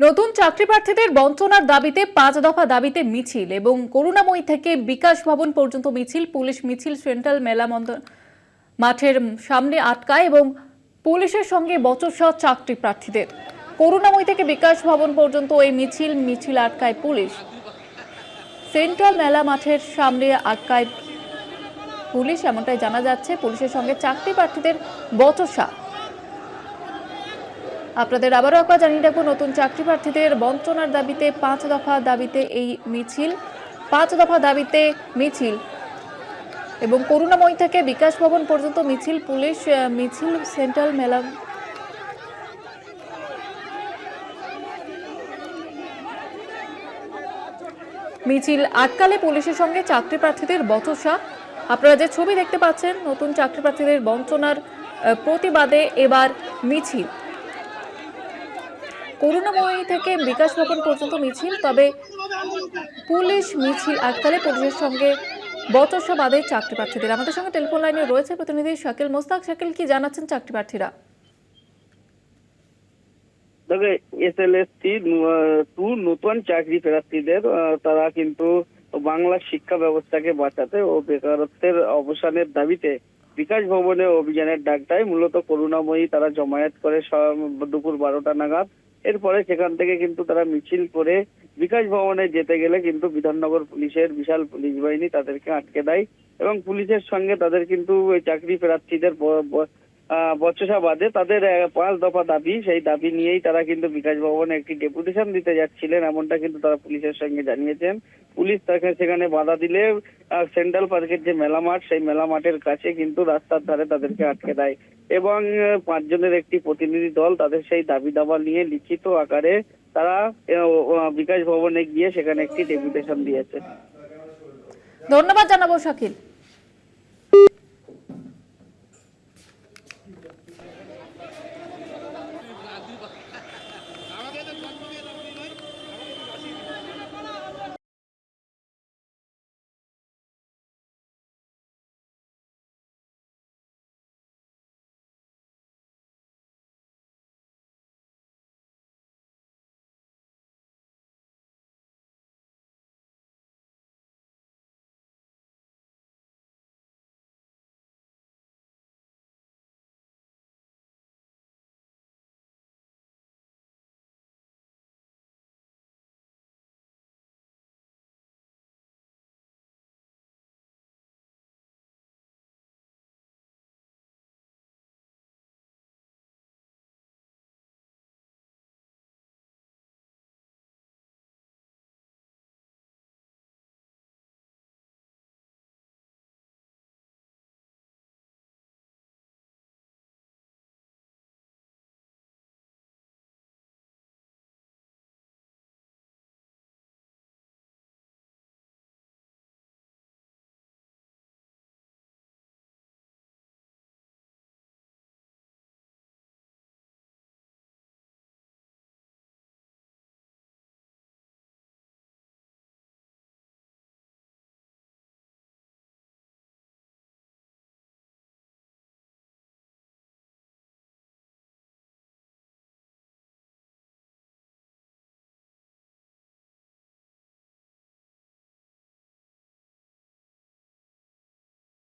নতুন চাকরি প্রার্থীদের বঞ্চনার দাবিতে পাঁচ দফা দাবিতে মিছিল এবং করুণাময়ী থেকে বিকাশ ভবন পর্যন্ত মিছিল, পুলিশ মিছিল, সেন্ট্রাল মেলা মন্দ- মাঠের সামনে আটকায় এবং পুলিশের সঙ্গে বচসা চাকরি প্রার্থীদের। করুণাময়ী থেকে বিকাশ ভবন পর্যন্ত এই মিছিল মিছিল আটকায় পুলিশ। সেন্ট্রাল মেলা মাঠের সামনে আটকায় পুলিশ, এমনটাই জানা যাচ্ছে। পুলিশের সঙ্গে চাকরি প্রার্থীদের বচসা আপনাদের আবারও একবার জানিয়ে রাখব, নতুন চাকরি প্রার্থীদের বঞ্চনার দাবিতে পাঁচ দফা দাবিতে এই মিছিল, পাঁচ দফা দাবিতে মিছিল এবং করুণাময়ী থেকে বিকাশ ভবন পর্যন্ত মিছিল, পুলিশ মিছিল, সেন্ট্রাল মেলা। মিছিল আটকালে পুলিশের সঙ্গে চাকরি প্রার্থীদের বচসা। আপনারা যে ছবি দেখতে পাচ্ছেন, নতুন চাকরি প্রার্থীদের বঞ্চনার প্রতিবাদে এবার মিছিল। করুণাময়ী থেকে বিকাশ ভবন পর্যন্ত মিছিল, তবে পুলিশ মিছিল আটকালে পুলিশের সঙ্গে বচসা বাদে চাকরি প্রার্থীদের। আমাদের সঙ্গে টেলিফোন লাইনে রয়েছে প্রতিনিধি শাকিল মোস্তাক। শাকিল, কি জানাচ্ছেন চাকরি প্রার্থীরা? তবে এসএলএসটি টু নতুন চাকরি প্রার্থীদের তারা কিন্তু বাংলা শিক্ষা ব্যবস্থাকে বাঁচাতে ও বেকারত্বের অবসানের দাবিতে বিকাশ ভবনে অভিযানের ডাক মূলত করুণাময়ী তারা জমায়েত করে দুপুর বারোটা নাগাদ। এরপরে সেখান থেকে কিন্তু তারা মিছিল করে বিকাশ ভবনে যেতে গেলে কিন্তু বিধাননগর পুলিশের বিশাল পুলিশ বাহিনী তাদেরকে আটকে দেয় এবং পুলিশের সঙ্গে তাদের কিন্তু চাকরি প্রার্থীদের বচসা বাদে তাদের পাঁচ দফা দাবি, সেই দাবি নিয়েই তারা কিন্তু বিকাশ ভবনে একটি ডেপুটেশন দিতে যাচ্ছিলেন, এমনটা কিন্তু তারা পুলিশের সঙ্গে জানিয়েছেন। পুলিশ তাকে সেখানে বাধা দিলে সেন্ট্রাল পার্কের যে মেলা মাঠ সেই মেলা মাঠের কাছে কিন্তু রাস্তার ধারে তাদেরকে আটকে দেয়। এবং পাঁচজনের একটি প্রতিনিধি দল তাদের সেই দাবি দাবা নিয়ে লিখিত আকারে তারা বিকাশ ভবনে গিয়ে সেখানে একটি ডেপুটেশন দিয়েছে। ধন্যবাদ জানাব, শাকিল।